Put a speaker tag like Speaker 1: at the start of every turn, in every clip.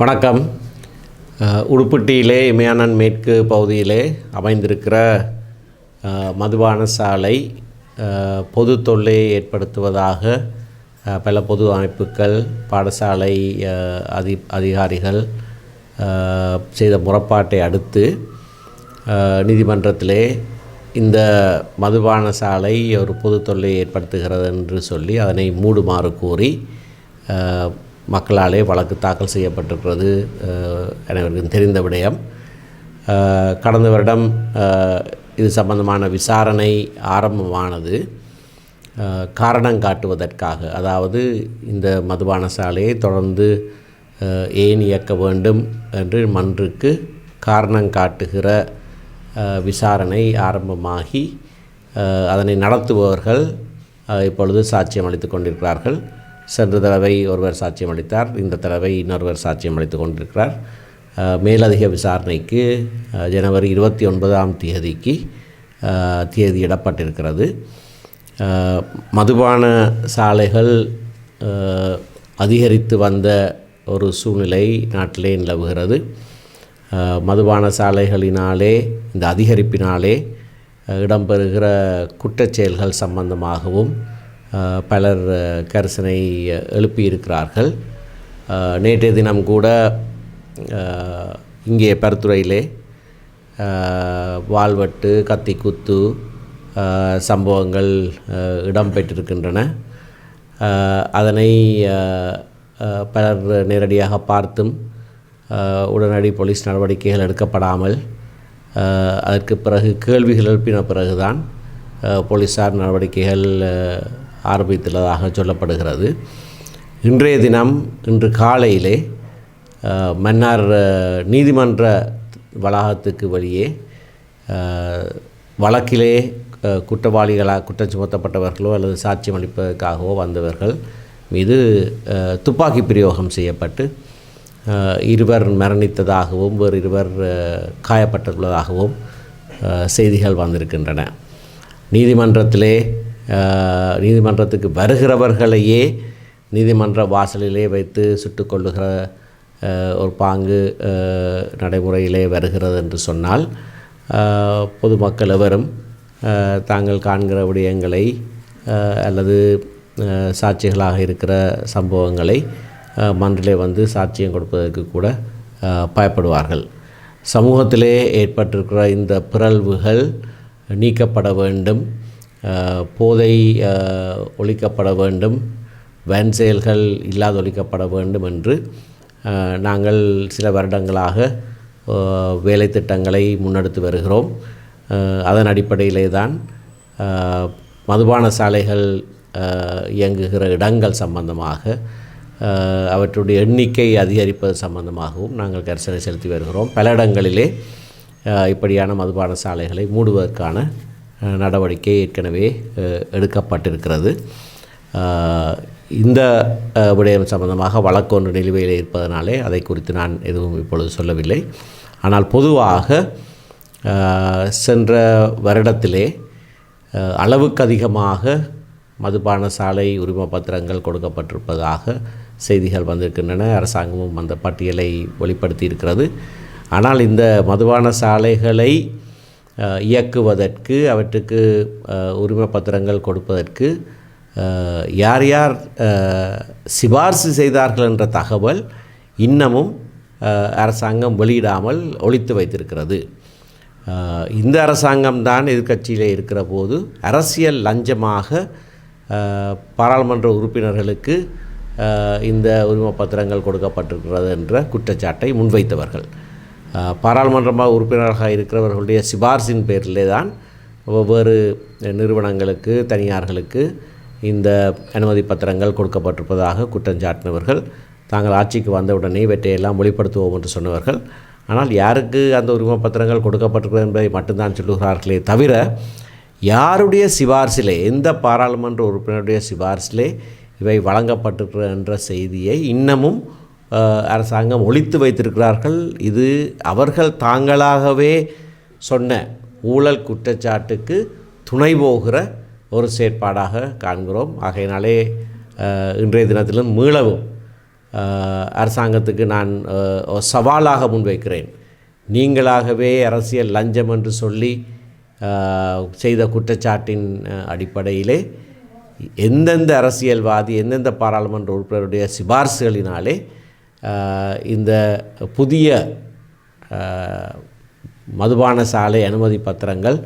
Speaker 1: வணக்கம் உடுப்பட்டியிலே இமயானன் மேற்கு பகுதியிலே அமைந்திருக்கிற மதுபான சாலை பொது தொல்லை ஏற்படுத்துவதாக பல பொது அமைப்புகள் பாடசாலை அதி அதிகாரிகள் செய்த முறப்பாட்டை அடுத்து நீதிமன்றத்திலே இந்த மதுபான சாலை ஒரு பொது தொல்லை ஏற்படுத்துகிறது என்று சொல்லி அதனை மூடுமாறு கூறி மக்களாலே வழக்கு தாக்கல் செய்யப்பட்டிருக்கிறது அனைவருக்கும் தெரிந்த விடயம் கடந்த வருடம் இது சம்பந்தமான விசாரணை ஆரம்பமானது காரணம் காட்டுவதற்காக அதாவது இந்த மதுபான சாலையை தொடர்ந்து ஏன் இயக்க வேண்டும் என்று மன்றுக்கு காரணம் காட்டுகிற விசாரணை ஆரம்பமாகி அதனை நடத்துபவர்கள் இப்பொழுது சாட்சியம் அளித்து கொண்டிருக்கிறார்கள் சென்ற தடவை ஒருவர் சாட்சியம் அளித்தார் இந்த தடவை இன்னொருவர் சாட்சியம் அளித்து கொண்டிருக்கிறார் மேலதிக விசாரணைக்கு ஜனவரி இருபத்தி ஒன்பதாம் தேதிக்கு தேதியிடப்பட்டிருக்கிறது மதுபான சாலைகள் அதிகரித்து வந்த ஒரு சூழ்நிலை நாட்டிலே நிலவுகிறது மதுபான சாலைகளினாலே இந்த அதிகரிப்பினாலே இடம்பெறுகிற குற்றச்செயல்கள் சம்பந்தமாகவும் பலர் கரிசனை எழுப்பியிருக்கிறார்கள் நேற்றைய தினம் கூட இங்கே பருத்துறையிலே வாழ்வட்டு கத்தி குத்து சம்பவங்கள் இடம்பெற்றிருக்கின்றன அதனை பலர் நேரடியாக பார்த்தும் உடனடி போலீஸ் நடவடிக்கைகள் எடுக்கப்படாமல் அதற்கு பிறகு கேள்விகள் எழுப்பின பிறகுதான் போலீஸார் நடவடிக்கைகள் ஆரம்பித்துள்ளதாக சொல்லப்படுகிறது இன்றைய தினம் இன்று காலையிலே மன்னார் நீதிமன்ற வளாகத்துக்கு வழியே வழக்கிலே குற்றவாளிகளாக குற்றம் சுமத்தப்பட்டவர்களோ அல்லது சாட்சியம் அளிப்பதற்காகவோ வந்தவர்கள் மீது துப்பாக்கி பிரயோகம் செய்யப்பட்டு இருவர் மரணித்ததாகவும் வேறு இருவர் காயப்பட்டுள்ளதாகவும் செய்திகள் வந்திருக்கின்றன நீதிமன்றத்திலே நீதிமன்றத்துக்கு வருகிறவர்களையே நீதிமன்ற வாசலிலே வைத்து சுட்டு கொள்ளுகிற ஒரு பாங்கு நடைமுறையிலே வருகிறது என்று சொன்னால் பொதுமக்கள் எவரும் தாங்கள் காண்கிற விடயங்களை அல்லது சாட்சிகளாக இருக்கிற சம்பவங்களை மன்றிலே வந்து சாட்சியம் கொடுப்பதற்கு கூட பயப்படுவார்கள் சமூகத்திலே ஏற்பட்டிருக்கிற இந்த பிறழ்வுகள் நீக்கப்பட வேண்டும் போதை ஒழிக்கப்பட வேண்டும் வேன் செயல்கள் இல்லாத ஒழிக்கப்பட வேண்டும் என்று நாங்கள் சில வருடங்களாக வேலை திட்டங்களை முன்னெடுத்து வருகிறோம் அதன் அடிப்படையிலே தான் மதுபான சாலைகள் இயங்குகிற இடங்கள் சம்பந்தமாக அவற்றுடைய எண்ணிக்கை அதிகரிப்பது சம்பந்தமாகவும் நாங்கள் கரிசனை செலுத்தி வருகிறோம் பல இடங்களிலே இப்படியான மதுபான சாலைகளை மூடுவதற்கான நடவடிக்கை ஏற்கனவே எடுக்கப்பட்டிருக்கிறது இந்த விடயம் சம்பந்தமாக வழக்கு ஒன்று நிலுவையில் இருப்பதனாலே அதை குறித்து நான் எதுவும் இப்பொழுது சொல்லவில்லை ஆனால் பொதுவாக சென்ற வருடத்திலே அளவுக்கு அதிகமாக மதுபான சாலை உரிம பத்திரங்கள் கொடுக்கப்பட்டிருப்பதாக செய்திகள் வந்திருக்கின்றன அரசாங்கமும் அந்த பட்டியலை வெளிப்படுத்தி இருக்கிறது ஆனால் இந்த மதுபான சாலைகளை இயக்குவதற்கு அவற்றுக்கு உரிமை பத்திரங்கள் கொடுப்பதற்கு யார் யார் சிபார்சு செய்தார்கள் என்ற தகவல் இன்னமும் அரசாங்கம் வெளியிடாமல் ஒழித்து வைத்திருக்கிறது இந்த அரசாங்கம் தான் எதிர்கட்சியில் இருக்கிற போது அரசியல் லஞ்சமாக பாராளுமன்ற உறுப்பினர்களுக்கு இந்த உரிமை பத்திரங்கள் கொடுக்கப்பட்டிருக்கிறது என்ற குற்றச்சாட்டை முன்வைத்தவர்கள் பாராளுமன்றமாக உறுப்பினராக இருக்கிறவர்களுடைய சிபார்சின் பேரிலே தான் ஒவ்வொரு நிறுவனங்களுக்கு தனியார்களுக்கு இந்த அனுமதி பத்திரங்கள் கொடுக்கப்பட்டிருப்பதாக குற்றஞ்சாட்டினவர்கள் தாங்கள் ஆட்சிக்கு வந்தவுடனே வெற்றியெல்லாம் வெளிப்படுத்துவோம் என்று சொன்னவர்கள் ஆனால் யாருக்கு அந்த உரிமை பத்திரங்கள் கொடுக்கப்பட்டிருக்கிறது என்பதை மட்டும்தான் சொல்லுகிறார்களே தவிர யாருடைய சிபார்சிலே எந்த பாராளுமன்ற உறுப்பினருடைய சிபார்சிலே இவை வழங்கப்பட்டிருக்கிற என்ற செய்தியை இன்னமும் அரசாங்கம் ஒழித்து வைத்திருக்கிறார்கள் இது அவர்கள் தாங்களாகவே சொன்ன ஊழல் குற்றச்சாட்டுக்கு துணை போகிற ஒரு செயற்பாடாக காண்கிறோம் ஆகையினாலே இன்றைய தினத்திலும் மீளவும் அரசாங்கத்துக்கு நான் சவாலாக முன்வைக்கிறேன் நீங்களாகவே அரசியல் லஞ்சம் என்று சொல்லி செய்த குற்றச்சாட்டின் அடிப்படையிலே எந்தெந்த அரசியல்வாதி எந்தெந்த பாராளுமன்ற உறுப்பினருடைய சிபார்சுகளினாலே இந்த புதிய மதுபான சாலை அனுமதி பத்திரங்கள்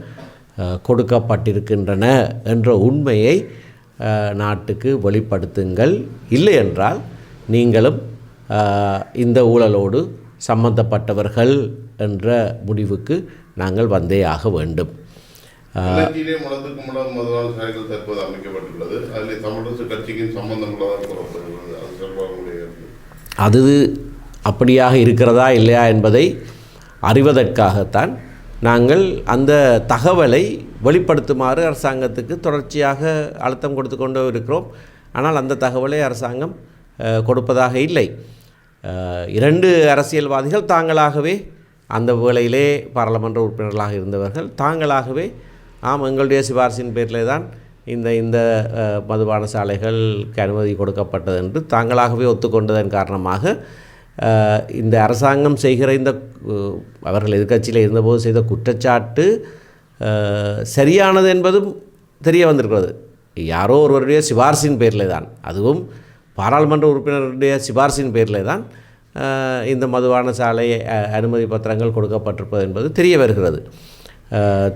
Speaker 1: கொடுக்கப்பட்டிருக்கின்றன என்ற உண்மையை நாட்டுக்கு வெளிப்படுத்துங்கள் இல்லை என்றால் நீங்களும் இந்த ஊழலோடு சம்பந்தப்பட்டவர்கள் என்ற முடிவுக்கு நாங்கள் வந்தே ஆக வேண்டும்
Speaker 2: அமைக்கப்பட்டுள்ளது அதில் தமிழரசு கட்சிக்கு சம்பந்தம் உள்ளதாக கூறப்படுகிறது
Speaker 1: அது அப்படியாக இருக்கிறதா இல்லையா என்பதை அறிவதற்காகத்தான் நாங்கள் அந்த தகவலை வெளிப்படுத்துமாறு அரசாங்கத்துக்கு தொடர்ச்சியாக அழுத்தம் கொடுத்து கொண்டு இருக்கிறோம் ஆனால் அந்த தகவலை அரசாங்கம் கொடுப்பதாக இல்லை இரண்டு அரசியல்வாதிகள் தாங்களாகவே அந்த வேளையிலே பாராளுமன்ற உறுப்பினர்களாக இருந்தவர்கள் தாங்களாகவே ஆம் எங்களுடைய சிபாரசின் பேரிலே தான் இந்த இந்த மதுபான சாலைகளுக்கு அனுமதி கொடுக்கப்பட்டது என்று தாங்களாகவே ஒத்துக்கொண்டதன் காரணமாக இந்த அரசாங்கம் செய்கிற இந்த அவர்கள் எதிர்கட்சியில் இருந்தபோது செய்த குற்றச்சாட்டு சரியானது என்பதும் தெரிய வந்திருக்கிறது யாரோ ஒருவருடைய சிபார்சின் பேரிலே தான் அதுவும் பாராளுமன்ற உறுப்பினருடைய சிபார்சின் பேரிலே தான் இந்த மதுவான சாலை அனுமதி பத்திரங்கள் கொடுக்கப்பட்டிருப்பது என்பது தெரிய வருகிறது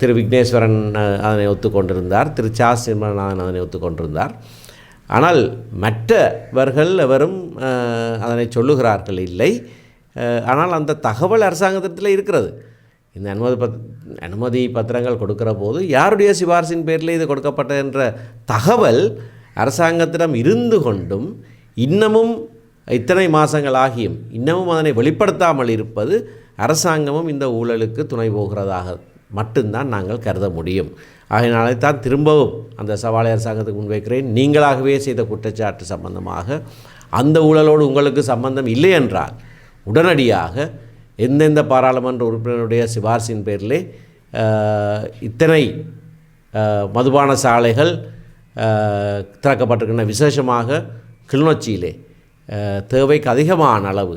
Speaker 1: திரு விக்னேஸ்வரன் அதனை ஒத்துக்கொண்டிருந்தார் திரு சா சிம்மநாதன் அதனை ஒத்துக்கொண்டிருந்தார் ஆனால் மற்றவர்கள் எவரும் அதனை சொல்லுகிறார்கள் இல்லை ஆனால் அந்த தகவல் அரசாங்கத்திடத்தில் இருக்கிறது இந்த அனுமதி பத் அனுமதி பத்திரங்கள் கொடுக்கிற போது யாருடைய சிபாரசின் பேரில் இது கொடுக்கப்பட்ட என்ற தகவல் அரசாங்கத்திடம் இருந்து கொண்டும் இன்னமும் இத்தனை மாதங்கள் ஆகியும் இன்னமும் அதனை வெளிப்படுத்தாமல் இருப்பது அரசாங்கமும் இந்த ஊழலுக்கு துணை போகிறதாக மட்டும்தான் நாங்கள் கருத முடியும் ஆகையினாலே தான் திரும்பவும் அந்த சவாலை அரசாங்கத்துக்கு முன்வைக்கிறேன் நீங்களாகவே செய்த குற்றச்சாட்டு சம்பந்தமாக அந்த ஊழலோடு உங்களுக்கு சம்பந்தம் இல்லை என்றால் உடனடியாக எந்தெந்த பாராளுமன்ற உறுப்பினருடைய சிபார்சின் பேரிலே இத்தனை மதுபான சாலைகள் திறக்கப்பட்டிருக்கின்றன விசேஷமாக கிளிநொச்சியிலே தேவைக்கு அதிகமான அளவு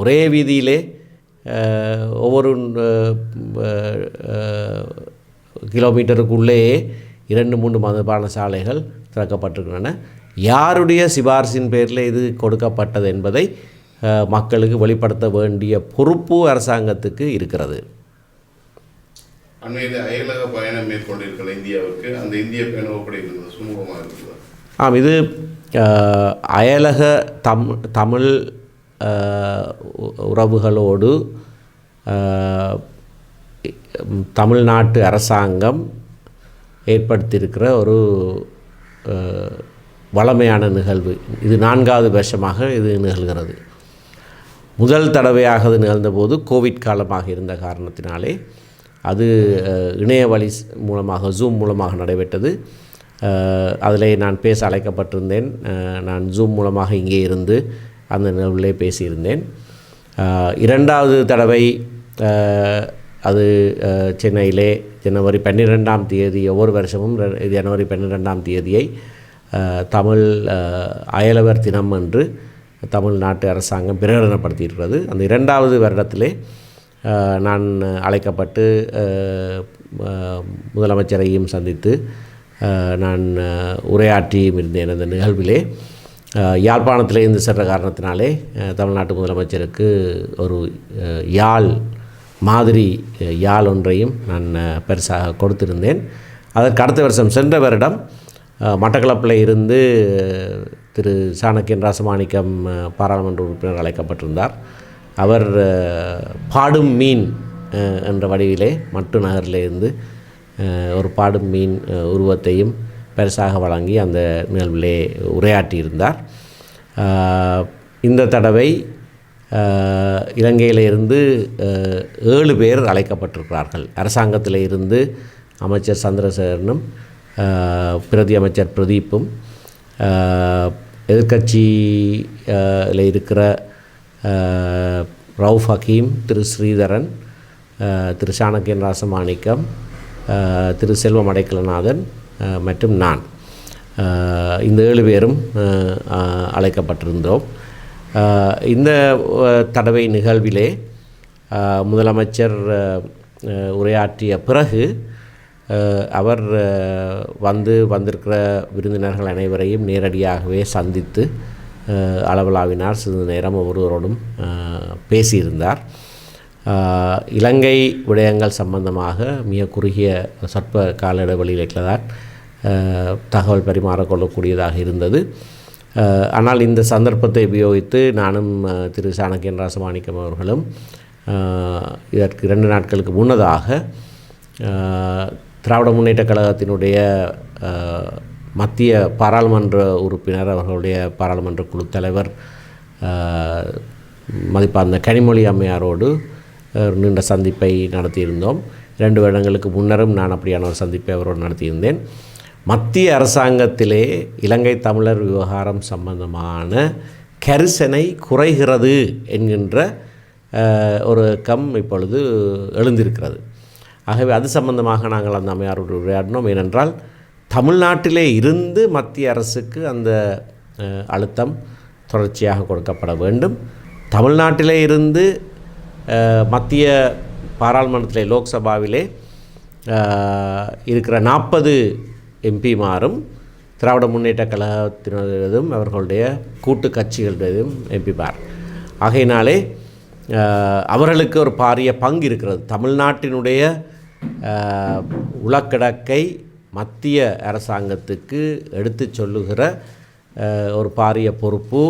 Speaker 1: ஒரே வீதியிலே ஒவ்வொரு கிலோமீட்டருக்குள்ளேயே இரண்டு மூன்று மதுபான சாலைகள் திறக்கப்பட்டிருக்கின்றன யாருடைய சிபாரிசின் பேரில் இது கொடுக்கப்பட்டது என்பதை மக்களுக்கு வெளிப்படுத்த வேண்டிய பொறுப்பு அரசாங்கத்துக்கு இருக்கிறது
Speaker 2: அயலக பயணம் மேற்கொண்டிருக்கிற இந்தியாவுக்கு அந்த இந்திய பயணம் ஆம் இது அயலக தம் தமிழ் உறவுகளோடு தமிழ்நாட்டு அரசாங்கம் ஏற்படுத்தியிருக்கிற ஒரு வளமையான நிகழ்வு இது நான்காவது வருஷமாக இது நிகழ்கிறது முதல் தடவையாக அது நிகழ்ந்தபோது கோவிட் காலமாக இருந்த காரணத்தினாலே அது இணைய வழி மூலமாக ஜூம் மூலமாக நடைபெற்றது அதில் நான் பேச அழைக்கப்பட்டிருந்தேன் நான் ஜூம் மூலமாக இங்கே இருந்து அந்த நிகழ்விலே பேசியிருந்தேன் இரண்டாவது தடவை அது சென்னையிலே ஜனவரி பன்னிரெண்டாம் தேதி ஒவ்வொரு வருஷமும் ஜனவரி பன்னிரெண்டாம் தேதியை தமிழ் அயலவர் தினம் என்று தமிழ்நாட்டு அரசாங்கம் பிரகடனப்படுத்தியிருக்கிறது அந்த இரண்டாவது வருடத்திலே நான் அழைக்கப்பட்டு முதலமைச்சரையும் சந்தித்து நான் உரையாற்றியும் இருந்தேன் அந்த நிகழ்விலே யாழ்ப்பாணத்திலேருந்து சென்ற காரணத்தினாலே தமிழ்நாட்டு முதலமைச்சருக்கு ஒரு யாழ் மாதிரி யாழ் ஒன்றையும் நான் பெருசாக கொடுத்திருந்தேன் அதற்கு அடுத்த வருஷம் சென்ற வருடம் மட்டக்களப்பில் இருந்து திரு சாணக்கியன் ராசமாணிக்கம் பாராளுமன்ற உறுப்பினர் அழைக்கப்பட்டிருந்தார் அவர் பாடும் மீன் என்ற வடிவிலே மட்டு நகரிலிருந்து ஒரு பாடும் மீன் உருவத்தையும் பரிசாக வழங்கி அந்த நிகழ்விலே உரையாற்றியிருந்தார் இந்த தடவை இலங்கையிலிருந்து ஏழு பேர் அழைக்கப்பட்டிருக்கிறார்கள் அரசாங்கத்தில் இருந்து அமைச்சர் சந்திரசேகரனும் பிரதி அமைச்சர் பிரதீப்பும் எதிர்கட்சியில் இருக்கிற ரவுஃப் ஹக்கீம் திரு ஸ்ரீதரன் திரு சாணக்கியன் ராசமாணிக்கம் திரு செல்வம் அடைக்கலநாதன் மற்றும் நான் இந்த ஏழு பேரும் அழைக்கப்பட்டிருந்தோம் இந்த தடவை நிகழ்விலே முதலமைச்சர் உரையாற்றிய பிறகு அவர் வந்து வந்திருக்கிற விருந்தினர்கள் அனைவரையும் நேரடியாகவே சந்தித்து அளவலாவினார் சிறிது நேரம் ஒருவரோடும் பேசியிருந்தார் இலங்கை விடயங்கள் சம்பந்தமாக மிக குறுகிய சற்ப கால இடைவெளியில் இருக்கிறதால் தகவல் பரிமாறக்கொள்ளக்கூடியதாக இருந்தது ஆனால் இந்த சந்தர்ப்பத்தை உபயோகித்து நானும் திரு சாணக்கியன் ராசமாணிக்கம் அவர்களும் இதற்கு இரண்டு நாட்களுக்கு முன்னதாக திராவிட முன்னேற்ற கழகத்தினுடைய மத்திய பாராளுமன்ற உறுப்பினர் அவர்களுடைய பாராளுமன்ற குழு தலைவர் மதிப்பார்ந்த கனிமொழி அம்மையாரோடு நீண்ட சந்திப்பை நடத்தியிருந்தோம் ரெண்டு வருடங்களுக்கு முன்னரும் நான் அப்படியான ஒரு சந்திப்பை அவரோடு நடத்தியிருந்தேன் மத்திய அரசாங்கத்திலே இலங்கை தமிழர் விவகாரம் சம்பந்தமான கரிசனை குறைகிறது என்கின்ற ஒரு கம் இப்பொழுது எழுந்திருக்கிறது ஆகவே அது சம்பந்தமாக நாங்கள் அந்த அம்மையாரோடு உரையாடினோம் ஏனென்றால் தமிழ்நாட்டிலே இருந்து மத்திய அரசுக்கு அந்த அழுத்தம் தொடர்ச்சியாக கொடுக்கப்பட வேண்டும் தமிழ்நாட்டிலே இருந்து மத்திய பாராளுமன்றத்திலே லோக்சபாவிலே இருக்கிற நாற்பது எம்பிமாரும் திராவிட முன்னேற்ற கழகத்தினதும் அவர்களுடைய கூட்டு கட்சிகளுடையதும் எம்பிமார் ஆகையினாலே அவர்களுக்கு ஒரு பாரிய பங்கு இருக்கிறது தமிழ்நாட்டினுடைய உலக்கடக்கை மத்திய அரசாங்கத்துக்கு எடுத்து சொல்லுகிற ஒரு பாரிய பொறுப்பு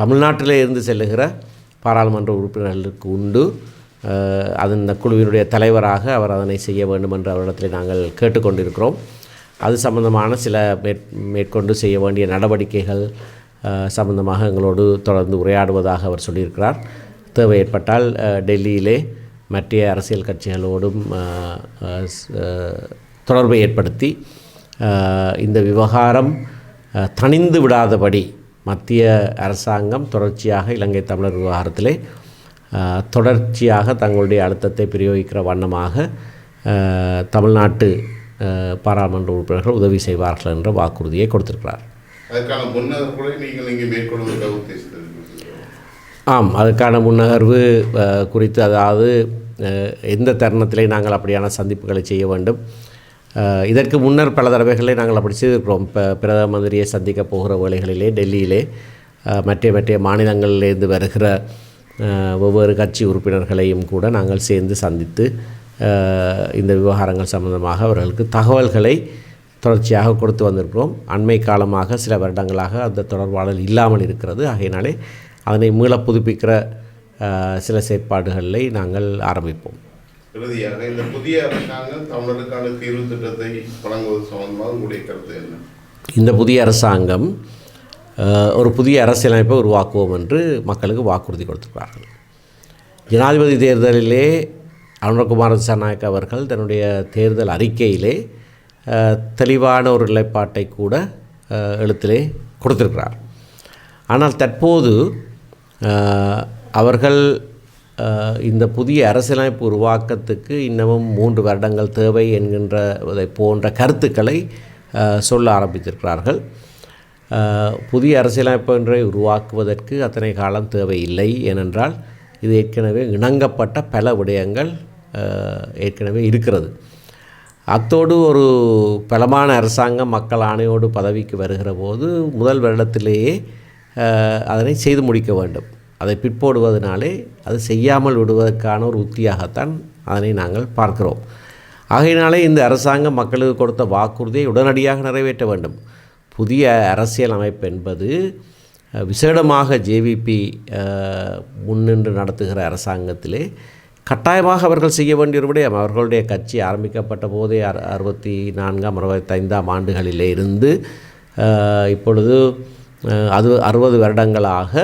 Speaker 2: தமிழ்நாட்டிலே இருந்து செல்லுகிற பாராளுமன்ற உறுப்பினர்களுக்கு உண்டு அதன் குழுவினுடைய தலைவராக அவர் அதனை செய்ய வேண்டும் என்று அவரிடத்தில் நாங்கள் கேட்டுக்கொண்டிருக்கிறோம் அது சம்பந்தமான சில மேற்கொண்டு செய்ய வேண்டிய நடவடிக்கைகள் சம்பந்தமாக எங்களோடு தொடர்ந்து உரையாடுவதாக அவர் சொல்லியிருக்கிறார் தேவை ஏற்பட்டால் டெல்லியிலே மற்ற அரசியல் கட்சிகளோடும் தொடர்பை ஏற்படுத்தி இந்த விவகாரம் தணிந்து விடாதபடி மத்திய அரசாங்கம் தொடர்ச்சியாக இலங்கை தமிழர் விவகாரத்திலே தொடர்ச்சியாக தங்களுடைய அழுத்தத்தை பிரயோகிக்கிற வண்ணமாக தமிழ்நாட்டு பாராளுமன்ற உறுப்பினர்கள் உதவி செய்வார்கள் என்ற வாக்குறுதியை கொடுத்திருக்கிறார் ஆம் அதுக்கான முன்னகர்வு குறித்து அதாவது எந்த தருணத்திலே நாங்கள் அப்படியான சந்திப்புகளை செய்ய வேண்டும் இதற்கு முன்னர் பல தடவைகளை நாங்கள் அப்படி செய்திருக்கிறோம் இப்போ பிரதம மந்திரியை சந்திக்க போகிற வேலைகளிலே டெல்லியிலே மற்ற மற்ற மாநிலங்களிலேருந்து வருகிற ஒவ்வொரு கட்சி உறுப்பினர்களையும் கூட நாங்கள் சேர்ந்து சந்தித்து இந்த விவகாரங்கள் சம்பந்தமாக அவர்களுக்கு தகவல்களை தொடர்ச்சியாக கொடுத்து வந்திருக்கிறோம் அண்மை காலமாக சில வருடங்களாக அந்த தொடர்பாளர் இல்லாமல் இருக்கிறது ஆகையினாலே அதனை மீள புதுப்பிக்கிற சில செயற்பாடுகளை நாங்கள் ஆரம்பிப்போம் இறுதியாக இந்த புதிய அரசாங்கம் தமிழருக்கான தீர்வு திட்டத்தை வழங்குவது சம்பந்தமாக உங்களுடைய கருத்து என்ன இந்த புதிய அரசாங்கம் ஒரு புதிய அரசியலமைப்பை உருவாக்குவோம் என்று மக்களுக்கு வாக்குறுதி கொடுத்திருக்கிறார்கள் ஜனாதிபதி தேர்தலிலே அருண்குமார் சனாயக் அவர்கள் தன்னுடைய தேர்தல் அறிக்கையிலே தெளிவான ஒரு நிலைப்பாட்டை கூட எழுத்திலே கொடுத்திருக்கிறார் ஆனால் தற்போது அவர்கள் இந்த புதிய அரசியலமைப்பு உருவாக்கத்துக்கு இன்னமும் மூன்று வருடங்கள் தேவை என்கின்றதை போன்ற கருத்துக்களை சொல்ல ஆரம்பித்திருக்கிறார்கள் புதிய அரசியலமைப்பை உருவாக்குவதற்கு அத்தனை காலம் தேவையில்லை ஏனென்றால் இது ஏற்கனவே இணங்கப்பட்ட பல விடயங்கள் ஏற்கனவே இருக்கிறது அத்தோடு ஒரு பலமான அரசாங்கம் மக்கள் ஆணையோடு பதவிக்கு வருகிற போது முதல் வருடத்திலேயே அதனை செய்து முடிக்க வேண்டும் அதை பிற்போடுவதனாலே அது செய்யாமல் விடுவதற்கான ஒரு உத்தியாகத்தான் அதனை நாங்கள் பார்க்கிறோம் ஆகையினாலே இந்த அரசாங்கம் மக்களுக்கு கொடுத்த வாக்குறுதியை உடனடியாக நிறைவேற்ற வேண்டும் புதிய அரசியல் அமைப்பு என்பது விசேடமாக ஜேவிபி முன்னின்று நடத்துகிற அரசாங்கத்திலே கட்டாயமாக அவர்கள் செய்ய வேண்டிய விடயம் அவர்களுடைய கட்சி ஆரம்பிக்கப்பட்ட போதே அறு அறுபத்தி நான்காம் அறுபத்தைந்தாம் ஆண்டுகளிலே இருந்து இப்பொழுது அது அறுபது வருடங்களாக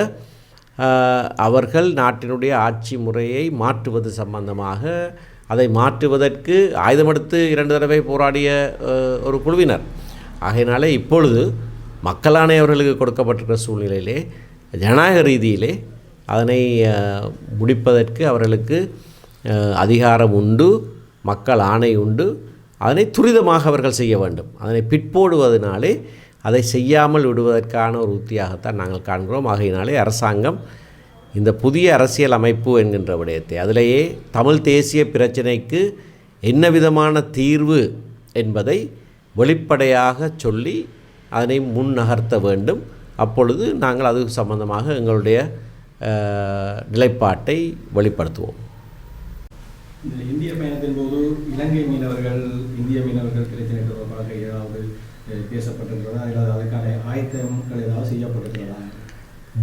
Speaker 2: அவர்கள் நாட்டினுடைய ஆட்சி முறையை மாற்றுவது சம்பந்தமாக அதை மாற்றுவதற்கு ஆயுதமெடுத்து இரண்டு தடவை போராடிய ஒரு குழுவினர் ஆகையினாலே இப்பொழுது மக்களானவர்களுக்கு அவர்களுக்கு கொடுக்கப்பட்டிருக்கிற சூழ்நிலையிலே ஜனநாயக ரீதியிலே அதனை முடிப்பதற்கு அவர்களுக்கு அதிகாரம் உண்டு மக்கள் ஆணை உண்டு அதனை துரிதமாக அவர்கள் செய்ய வேண்டும் அதனை பிற்போடுவதனாலே அதை செய்யாமல் விடுவதற்கான ஒரு உத்தியாகத்தான் நாங்கள் காண்கிறோம் ஆகையினாலே அரசாங்கம் இந்த புதிய அரசியல் அமைப்பு என்கின்ற விடயத்தை அதிலேயே தமிழ் தேசிய பிரச்சனைக்கு என்ன விதமான தீர்வு என்பதை வெளிப்படையாக சொல்லி அதனை முன் நகர்த்த வேண்டும் அப்பொழுது நாங்கள் அது சம்பந்தமாக எங்களுடைய நிலைப்பாட்டை வெளிப்படுத்துவோம்
Speaker 3: இந்த இந்திய பயணத்தின் போது இலங்கை மீனவர்கள் இந்திய மீனவர்கள் பிரச்சனை தொடர்பாக ஏதாவது பேசப்பட்டிருக்கிறதா அல்லது அதுக்கான ஆயத்தங்கள் ஏதாவது செய்யப்பட்டிருக்கிறதா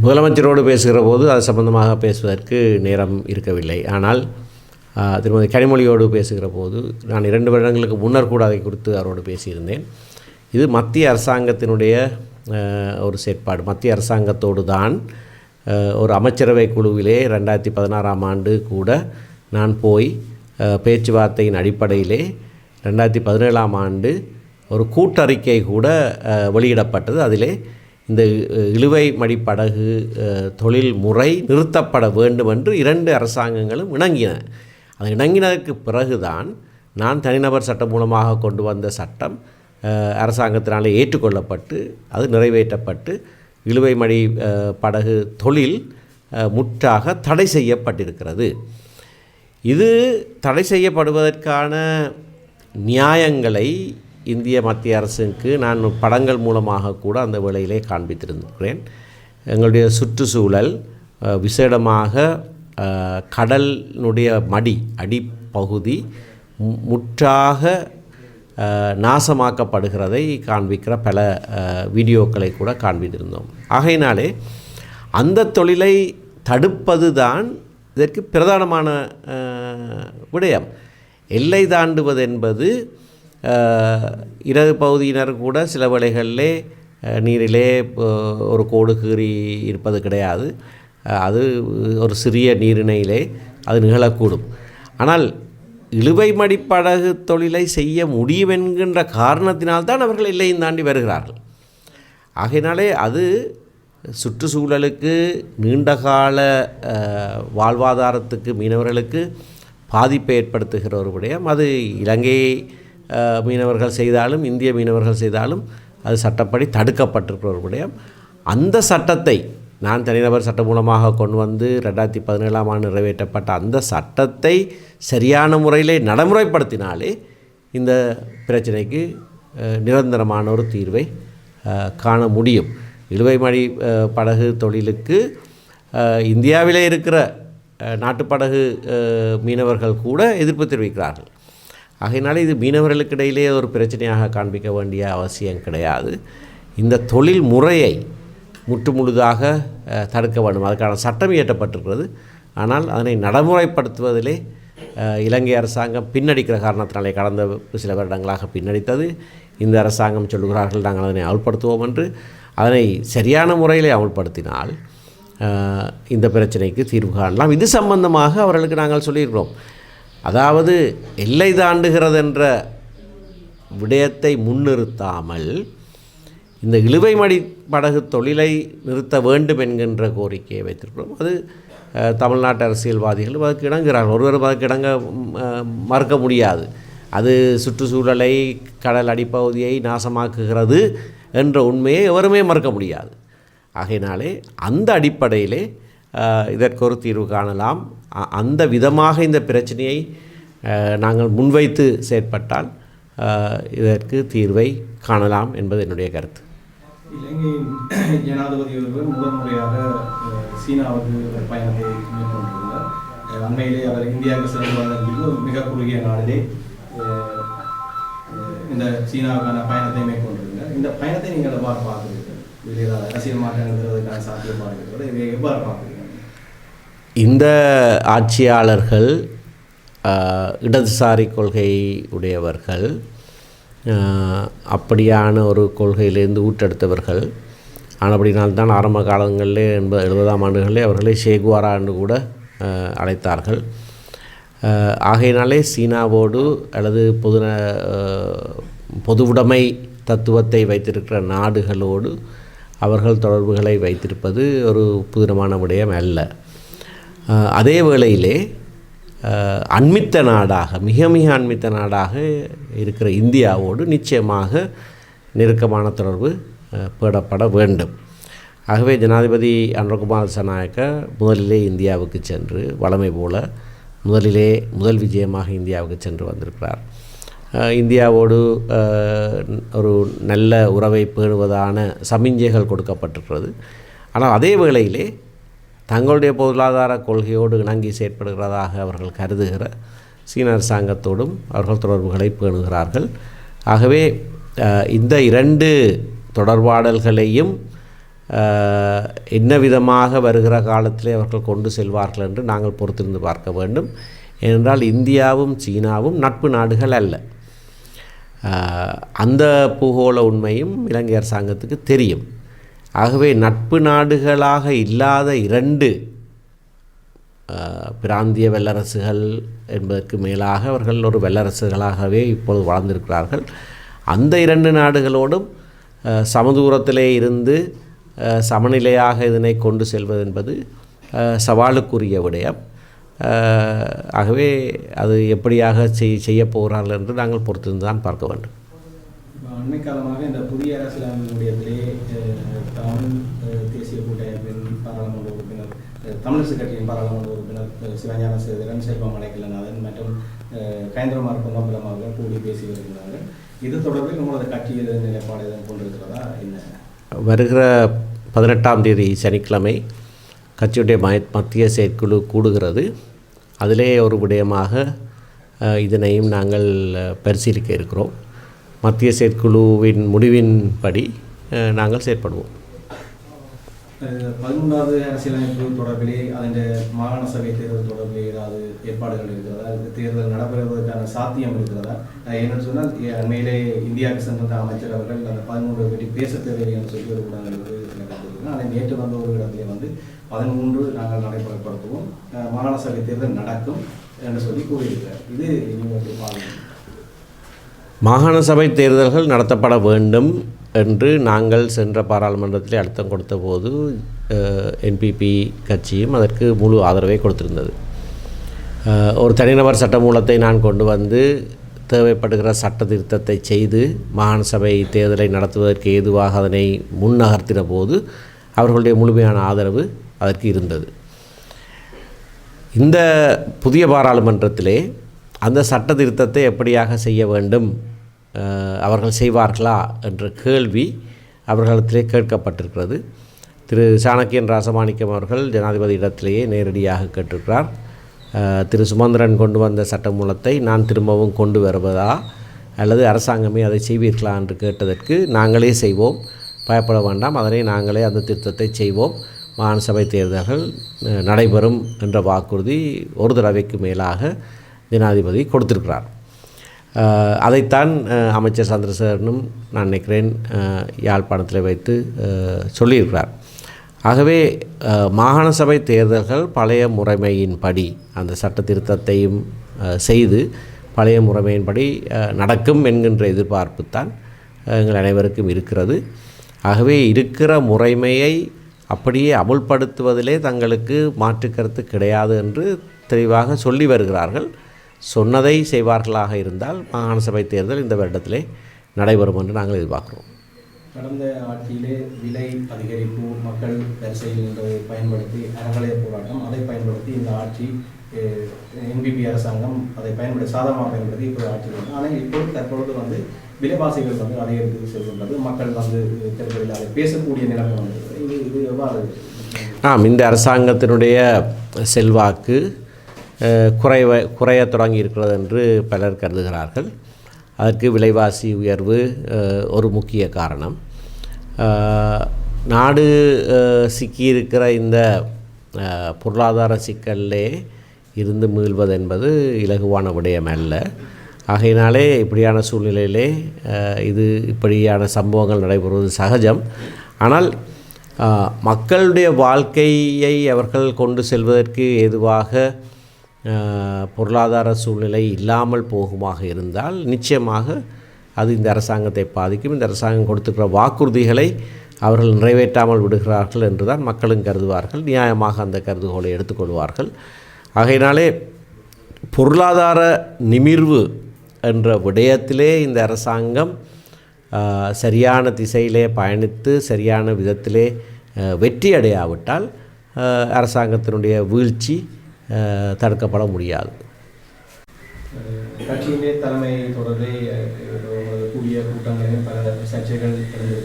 Speaker 2: முதலமைச்சரோடு பேசுகிற போது அது சம்பந்தமாக பேசுவதற்கு நேரம் இருக்கவில்லை ஆனால் திருமதி கனிமொழியோடு பேசுகிற போது நான் இரண்டு வருடங்களுக்கு முன்னர் கூட அதை குறித்து அவரோடு பேசியிருந்தேன் இது மத்திய அரசாங்கத்தினுடைய ஒரு செயற்பாடு மத்திய அரசாங்கத்தோடு தான் ஒரு அமைச்சரவை குழுவிலே ரெண்டாயிரத்தி பதினாறாம் ஆண்டு கூட நான் போய் பேச்சுவார்த்தையின் அடிப்படையிலே ரெண்டாயிரத்தி பதினேழாம் ஆண்டு ஒரு கூட்டறிக்கை கூட வெளியிடப்பட்டது அதிலே இந்த இழுவை மடிப்படகு தொழில் முறை நிறுத்தப்பட வேண்டும் என்று இரண்டு அரசாங்கங்களும் இணங்கின அது இணங்கினதற்கு பிறகுதான் நான் தனிநபர் சட்டம் மூலமாக கொண்டு வந்த சட்டம் அரசாங்கத்தினாலே ஏற்றுக்கொள்ளப்பட்டு அது நிறைவேற்றப்பட்டு இழுவை மடி படகு தொழில் முற்றாக தடை செய்யப்பட்டிருக்கிறது இது தடை செய்யப்படுவதற்கான நியாயங்களை இந்திய மத்திய அரசுக்கு நான் படங்கள் மூலமாக கூட அந்த வேளையிலே காண்பித்திருந்திருக்கிறேன் எங்களுடைய சுற்றுச்சூழல் விசேடமாக கடலினுடைய மடி அடிப்பகுதி முற்றாக நாசமாக்கப்படுகிறதை காண்பிக்கிற பல வீடியோக்களை கூட காண்பித்திருந்தோம் ஆகையினாலே அந்த தொழிலை தடுப்பது தான் இதற்கு பிரதானமான விடயம் எல்லை தாண்டுவது என்பது இடது பகுதியினர் கூட சில வேளைகளிலே நீரிலே ஒரு கோடு கீறி இருப்பது கிடையாது அது ஒரு சிறிய நீரிணையிலே அது நிகழக்கூடும் ஆனால் இழுவை மடிப்படகு தொழிலை செய்ய முடியும் என்கின்ற காரணத்தினால்தான் அவர்கள் எல்லையும் தாண்டி வருகிறார்கள் ஆகையினாலே அது சுற்றுச்சூழலுக்கு நீண்டகால வாழ்வாதாரத்துக்கு மீனவர்களுக்கு பாதிப்பை ஏற்படுத்துகிற ஒரு விடயம் அது இலங்கை மீனவர்கள் செய்தாலும் இந்திய மீனவர்கள் செய்தாலும் அது சட்டப்படி தடுக்கப்பட்டிருக்கிற ஒரு விடயம் அந்த சட்டத்தை நான் தனிநபர் சட்டம் மூலமாக கொண்டு வந்து ரெண்டாயிரத்தி பதினேழாம் ஆண்டு நிறைவேற்றப்பட்ட அந்த சட்டத்தை சரியான முறையில் நடைமுறைப்படுத்தினாலே இந்த பிரச்சனைக்கு நிரந்தரமான ஒரு தீர்வை காண முடியும் இழுவை மழை படகு தொழிலுக்கு இந்தியாவிலே இருக்கிற நாட்டுப்படகு மீனவர்கள் கூட எதிர்ப்பு தெரிவிக்கிறார்கள் ஆகையினால இது மீனவர்களுக்கு இடையிலேயே ஒரு பிரச்சனையாக காண்பிக்க வேண்டிய அவசியம் கிடையாது இந்த தொழில் முறையை முற்று முழுதாக தடுக்க வேண்டும் அதுக்கான சட்டம் இயற்றப்பட்டிருக்கிறது ஆனால் அதனை நடைமுறைப்படுத்துவதிலே இலங்கை அரசாங்கம் பின்னடிக்கிற காரணத்தினாலே கடந்த சில வருடங்களாக பின்னடித்தது இந்த அரசாங்கம் சொல்லுகிறார்கள் நாங்கள் அதனை அவுள்படுத்துவோம் என்று அதனை சரியான முறையில் அமல்படுத்தினால் இந்த பிரச்சனைக்கு தீர்வு காணலாம் இது சம்பந்தமாக அவர்களுக்கு நாங்கள் சொல்லியிருக்கிறோம் அதாவது எல்லை தாண்டுகிறது என்ற விடயத்தை முன்னிறுத்தாமல் இந்த இழுவை மடி படகு தொழிலை நிறுத்த வேண்டும் என்கின்ற கோரிக்கையை வைத்திருக்கிறோம் அது தமிழ்நாட்டு அரசியல்வாதிகள் அதுக்கு இணங்குகிறார்கள் ஒருவர் அதுக்கு இணங்க மறுக்க முடியாது அது சுற்றுச்சூழலை கடல் அடிப்பகுதியை நாசமாக்குகிறது என்ற உண்மையை எவருமே மறுக்க முடியாது ஆகையினாலே அந்த அடிப்படையிலே இதற்கு ஒரு தீர்வு காணலாம் அந்த விதமாக இந்த பிரச்சனையை நாங்கள் முன்வைத்து செயற்பட்டால் இதற்கு தீர்வை காணலாம் என்பது என்னுடைய கருத்து
Speaker 3: இலங்கையின் ஜனாதிபதி ஒருவர் முதன்முறையாக சீனாவுக்கு பயணத்தை மேற்கொண்டுள்ளார் அண்மையிலே அவர் இந்தியாவுக்கு சென்று வந்ததில் மிக குறுகிய நாளிலே இந்த சீனாவுக்கான பயணத்தை மேற்கொண்டுள்ளார் இந்த பயணத்தை நீங்கள் எவ்வாறு பார்க்குறீர்கள் வெளியில் அரசியல் மாற்றம் இருக்கிறதுக்கான இருக்கிறது இதை எவ்வாறு பார்க்குறீங்க
Speaker 2: இந்த ஆட்சியாளர்கள் இடதுசாரி கொள்கை உடையவர்கள் அப்படியான ஒரு கொள்கையிலேருந்து ஊட்டெடுத்தவர்கள் ஆனால் ஆனபடினால்தான் ஆரம்ப காலங்களிலே எண்பது எழுபதாம் ஆண்டுகளிலே அவர்களே ஷேகுவாரா என்று கூட அழைத்தார்கள் ஆகையினாலே சீனாவோடு அல்லது பொது பொதுவுடைமை தத்துவத்தை வைத்திருக்கிற நாடுகளோடு அவர்கள் தொடர்புகளை வைத்திருப்பது ஒரு புதிரமான விடயம் அல்ல அதே வேளையிலே அண்மித்த நாடாக மிக மிக அண்மித்த நாடாக இருக்கிற இந்தியாவோடு நிச்சயமாக நெருக்கமான தொடர்பு பேடப்பட வேண்டும் ஆகவே ஜனாதிபதி அன்றகுமார் சனாயக்க முதலிலே இந்தியாவுக்கு சென்று வளமை போல முதலிலே முதல் விஜயமாக இந்தியாவுக்கு சென்று வந்திருக்கிறார் இந்தியாவோடு ஒரு நல்ல உறவை பேணுவதான சமிஞ்சைகள் கொடுக்கப்பட்டிருக்கிறது ஆனால் அதே வேளையிலே தங்களுடைய பொருளாதார கொள்கையோடு இணங்கி செயற்படுகிறதாக அவர்கள் கருதுகிற சீன அரசாங்கத்தோடும் அவர்கள் தொடர்புகளை பேணுகிறார்கள் ஆகவே இந்த இரண்டு தொடர்பாடல்களையும் என்ன விதமாக வருகிற காலத்திலே அவர்கள் கொண்டு செல்வார்கள் என்று நாங்கள் பொறுத்திருந்து பார்க்க வேண்டும் ஏனென்றால் இந்தியாவும் சீனாவும் நட்பு நாடுகள் அல்ல அந்த பூகோள உண்மையும் இலங்கை அரசாங்கத்துக்கு தெரியும் ஆகவே நட்பு நாடுகளாக இல்லாத இரண்டு பிராந்திய வல்லரசுகள் என்பதற்கு மேலாக அவர்கள் ஒரு வல்லரசுகளாகவே இப்போது வளர்ந்திருக்கிறார்கள் அந்த இரண்டு நாடுகளோடும் சமதூரத்திலே இருந்து சமநிலையாக இதனை கொண்டு செல்வது என்பது சவாலுக்குரிய விடயம் ஆகவே அது எப்படியாக செய் செய்ய போகிறார்கள் என்று நாங்கள் பொறுத்திருந்து தான் பார்க்க வேண்டும்
Speaker 3: அண்மை காலமாக இந்த புதிய அரசியலமைப்பிலே தமிழ் தேசிய கூட்டமைப்பின் பாராளுமன்ற உறுப்பினர் தமிழரசு கட்சியின் பாராளுமன்ற உறுப்பினர் சிவஞான சேதரன் செல்வம் அடைக்கலநாதன் மற்றும் கயந்திரமார் பொங்கம்பலம் அவர்கள் கூடி பேசி வருகிறார்கள் இது தொடர்பில் உங்களது கட்சி நிலைப்பாடு எதுவும் கொண்டிருக்கிறதா
Speaker 2: என்ன வருகிற பதினெட்டாம் தேதி சனிக்கிழமை கட்சியுடைய மய மத்திய செயற்குழு கூடுகிறது அதிலே ஒரு விடயமாக இதனையும் நாங்கள் பரிசீலிக்க இருக்கிறோம் மத்திய செயற்குழுவின் முடிவின்படி நாங்கள் செயற்படுவோம்
Speaker 3: பதிமூன்றாவது அரசியலமைப்பு தொடர்பிலே அதன் மாகாண சபை தேர்தல் தொடர்பிலே ஏதாவது ஏற்பாடுகள் இருக்கிறதா தேர்தல் நடைபெறுவதற்கான சாத்தியம் இருக்கிறதா என்னன்னு சொன்னால் மேலே இந்தியாவுக்கு சென்ற அமைச்சர் அவர்கள் அந்த பதிமூன்று பற்றி பேச தேவையில்லை என்று சொல்லி ஒரு பிரச்சனை நடந்ததுங்க அதை நேற்று வந்த ஒரு இடத்திலே வந்து பதிமூன்று நாங்கள் நடைமுறைப்படுத்துவோம் மாநில சபை தேர்தல் நடக்கும் என்று சொல்லி கூறியிருக்கிறார் இது நீங்கள் பாருங்கள்
Speaker 2: மாகாண சபை தேர்தல்கள் நடத்தப்பட வேண்டும் என்று நாங்கள் சென்ற பாராளுமன்றத்தில் அழுத்தம் கொடுத்த போது என்பிபி கட்சியும் அதற்கு முழு ஆதரவை கொடுத்திருந்தது ஒரு தனிநபர் சட்டமூலத்தை நான் கொண்டு வந்து தேவைப்படுகிற சட்ட திருத்தத்தை செய்து மாகாண சபை தேர்தலை நடத்துவதற்கு ஏதுவாக அதனை முன்னகர்த்தின போது அவர்களுடைய முழுமையான ஆதரவு அதற்கு இருந்தது இந்த புதிய பாராளுமன்றத்திலே அந்த சட்ட திருத்தத்தை எப்படியாக செய்ய வேண்டும் அவர்கள் செய்வார்களா என்ற கேள்வி அவர்களிடத்திலே கேட்கப்பட்டிருக்கிறது திரு சாணக்கியன் ராசமாணிக்கம் அவர்கள் ஜனாதிபதி இடத்திலேயே நேரடியாக கேட்டிருக்கிறார் திரு சுமந்திரன் கொண்டு வந்த சட்டமூலத்தை நான் திரும்பவும் கொண்டு வருவதா அல்லது அரசாங்கமே அதை செய்வீர்களா என்று கேட்டதற்கு நாங்களே செய்வோம் பயப்பட வேண்டாம் அதனை நாங்களே அந்த திருத்தத்தை செய்வோம் மாநிலசபை தேர்தல்கள் நடைபெறும் என்ற வாக்குறுதி ஒரு தடவைக்கு மேலாக ஜனாதிபதி கொடுத்திருக்கிறார் அதைத்தான் அமைச்சர் சந்திரசேகரனும் நான் நினைக்கிறேன் யாழ்ப்பாணத்தில் வைத்து சொல்லியிருக்கிறார் ஆகவே மாகாண சபை தேர்தல்கள் பழைய முறைமையின்படி அந்த சட்ட திருத்தத்தையும் செய்து பழைய முறைமையின்படி நடக்கும் என்கின்ற எதிர்பார்ப்பு தான் எங்கள் அனைவருக்கும் இருக்கிறது ஆகவே இருக்கிற முறைமையை அப்படியே அமுல்படுத்துவதிலே தங்களுக்கு மாற்றுக்கருத்து கிடையாது என்று தெளிவாக சொல்லி வருகிறார்கள் சொன்னதை செய்வார்களாக இருந்தால் மாகாண சபை தேர்தல் இந்த வருடத்திலே நடைபெறும் என்று நாங்கள் எதிர்பார்க்கிறோம்
Speaker 3: கடந்த ஆட்சியிலே விலை அதிகரிப்பு மக்கள் வரிசையில் நின்றதை பயன்படுத்தி அறநிலைய போராட்டம் அதை பயன்படுத்தி இந்த ஆட்சி எம்பிபி அரசாங்கம் அதை பயன்படுத்தி சாதகமாக பயன்படுத்தி இப்போது ஆட்சி ஆனால் இப்போது தற்பொழுது வந்து விலைவாசிகள் வந்து அதிகரித்து செல்கின்றது மக்கள் வந்து தெருக்களில் அதை பேசக்கூடிய நிலைமை வந்து
Speaker 2: இது இது எவ்வாறு ஆம் இந்த அரசாங்கத்தினுடைய செல்வாக்கு குறைவ குறைய தொடங்கி இருக்கிறது என்று பலர் கருதுகிறார்கள் அதற்கு விலைவாசி உயர்வு ஒரு முக்கிய காரணம் நாடு சிக்கியிருக்கிற இந்த பொருளாதார சிக்கல்லே இருந்து மீள்வது என்பது இலகுவான விடயம் அல்ல ஆகையினாலே இப்படியான சூழ்நிலையிலே இது இப்படியான சம்பவங்கள் நடைபெறுவது சகஜம் ஆனால் மக்களுடைய வாழ்க்கையை அவர்கள் கொண்டு செல்வதற்கு ஏதுவாக பொருளாதார சூழ்நிலை இல்லாமல் போகுமாக இருந்தால் நிச்சயமாக அது இந்த அரசாங்கத்தை பாதிக்கும் இந்த அரசாங்கம் கொடுத்துக்கிற வாக்குறுதிகளை அவர்கள் நிறைவேற்றாமல் விடுகிறார்கள் என்றுதான் மக்களும் கருதுவார்கள் நியாயமாக அந்த கருதுகோளை எடுத்துக்கொள்வார்கள் ஆகையினாலே பொருளாதார நிமிர்வு என்ற விடயத்திலே இந்த அரசாங்கம் சரியான திசையிலே பயணித்து சரியான விதத்திலே வெற்றி அடையாவிட்டால் அரசாங்கத்தினுடைய வீழ்ச்சி தடுக்கப்பட முடியாது
Speaker 3: கட்சியிலே தலைமை தொடர்பை கூடிய கூட்டங்களிலும் பல சர்ச்சைகள் இருந்திருக்கிறது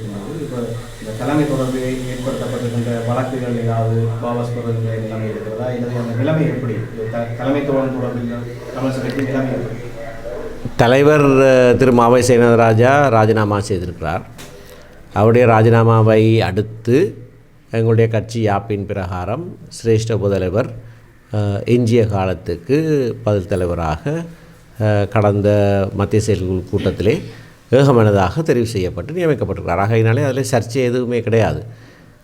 Speaker 3: இப்போ இந்த தலைமை தொடர்பில் ஏற்படுத்தப்பட்டிருக்கின்ற வழக்குகள் ஏதாவது வாபஸ் பெறுவதில் நிலைமை இருக்கிறதா இல்லை அந்த நிலைமை எப்படி தலைமை தொடர்பு தொடர்பில் தமிழ் சபைக்கு நிலைமை
Speaker 2: தலைவர் திரு மாவை சேனராஜா ராஜினாமா செய்திருக்கிறார் அவருடைய ராஜினாமாவை அடுத்து எங்களுடைய கட்சி யாப்பின் பிரகாரம் சிரேஷ்ட உபதலைவர் எஞ்சிய காலத்துக்கு பதில் தலைவராக கடந்த மத்திய செயல்கள் கூட்டத்திலே ஏகமனதாக தெரிவு செய்யப்பட்டு நியமிக்கப்பட்டிருக்கார் ஆகையினாலே அதில் சர்ச்சை எதுவுமே கிடையாது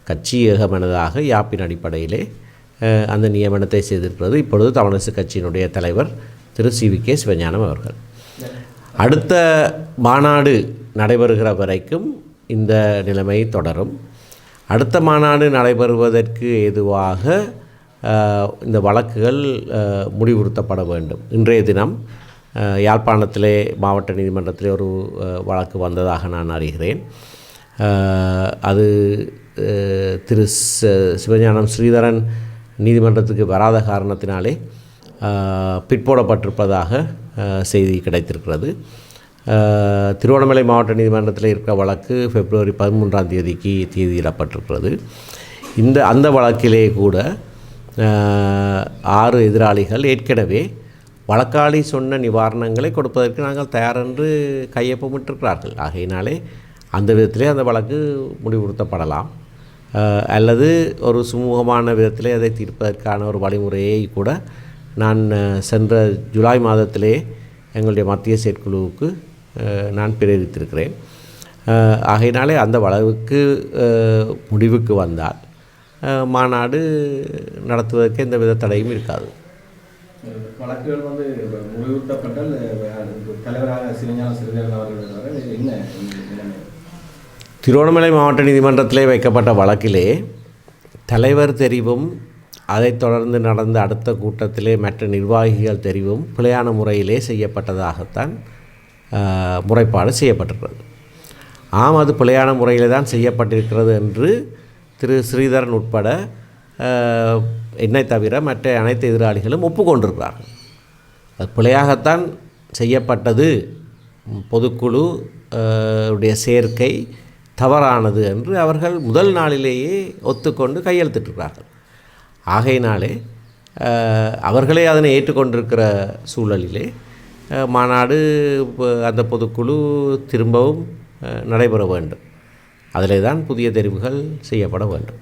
Speaker 2: கட்சி ஏகமனதாக யாப்பின் அடிப்படையிலே அந்த நியமனத்தை செய்திருக்கிறது இப்பொழுது தமிழரசு கட்சியினுடைய தலைவர் திரு சி வி கே சிவஞானம் அவர்கள் அடுத்த மாநாடு நடைபெறுகிற வரைக்கும் இந்த நிலைமை தொடரும் அடுத்த மாநாடு நடைபெறுவதற்கு ஏதுவாக இந்த வழக்குகள் முடிவுறுத்தப்பட வேண்டும் இன்றைய தினம் யாழ்ப்பாணத்திலே மாவட்ட நீதிமன்றத்திலே ஒரு வழக்கு வந்ததாக நான் அறிகிறேன் அது திரு சிவஞானம் ஸ்ரீதரன் நீதிமன்றத்துக்கு வராத காரணத்தினாலே பிற்போடப்பட்டிருப்பதாக செய்தி கிடைத்திருக்கிறது திருவண்ணாமலை மாவட்ட நீதிமன்றத்தில் இருக்கிற வழக்கு பிப்ரவரி பதிமூன்றாம் தேதிக்கு தேதியிடப்பட்டிருக்கிறது இந்த அந்த வழக்கிலே கூட ஆறு எதிராளிகள் ஏற்கனவே வழக்காளி சொன்ன நிவாரணங்களை கொடுப்பதற்கு நாங்கள் தயார் என்று கையொப்பமிட்டிருக்கிறார்கள் ஆகையினாலே அந்த விதத்திலே அந்த வழக்கு முடிவுறுத்தப்படலாம் அல்லது ஒரு சுமூகமான விதத்திலே அதை தீர்ப்பதற்கான ஒரு வழிமுறையை கூட நான் சென்ற ஜூலை மாதத்திலே எங்களுடைய மத்திய செயற்குழுவுக்கு நான் பிரேரித்திருக்கிறேன் ஆகையினாலே அந்த வளவுக்கு முடிவுக்கு வந்தால் மாநாடு நடத்துவதற்கு எந்த வித தடையும் இருக்காது
Speaker 3: வழக்குகள் வந்து தலைவராக என்ன
Speaker 2: திருவண்ணாமலை மாவட்ட நீதிமன்றத்திலே வைக்கப்பட்ட வழக்கிலே தலைவர் தெரிவும் அதைத் தொடர்ந்து நடந்த அடுத்த கூட்டத்திலே மற்ற நிர்வாகிகள் தெரிவும் பிழையான முறையிலே செய்யப்பட்டதாகத்தான் முறைப்பாடு செய்யப்பட்டிருக்கிறது ஆம் அது பிழையான முறையில் தான் செய்யப்பட்டிருக்கிறது என்று திரு ஸ்ரீதரன் உட்பட என்னை தவிர மற்ற அனைத்து எதிராளிகளும் ஒப்புக்கொண்டிருக்கிறார்கள் அது பிழையாகத்தான் செய்யப்பட்டது பொதுக்குழு உடைய சேர்க்கை தவறானது என்று அவர்கள் முதல் நாளிலேயே ஒத்துக்கொண்டு கையெழுத்திட்டிருக்கிறார்கள் ஆகையினாலே அவர்களே அதனை ஏற்றுக்கொண்டிருக்கிற சூழலிலே மாநாடு அந்த பொதுக்குழு திரும்பவும் நடைபெற வேண்டும் அதில் தான் புதிய தெரிவுகள் செய்யப்பட வேண்டும்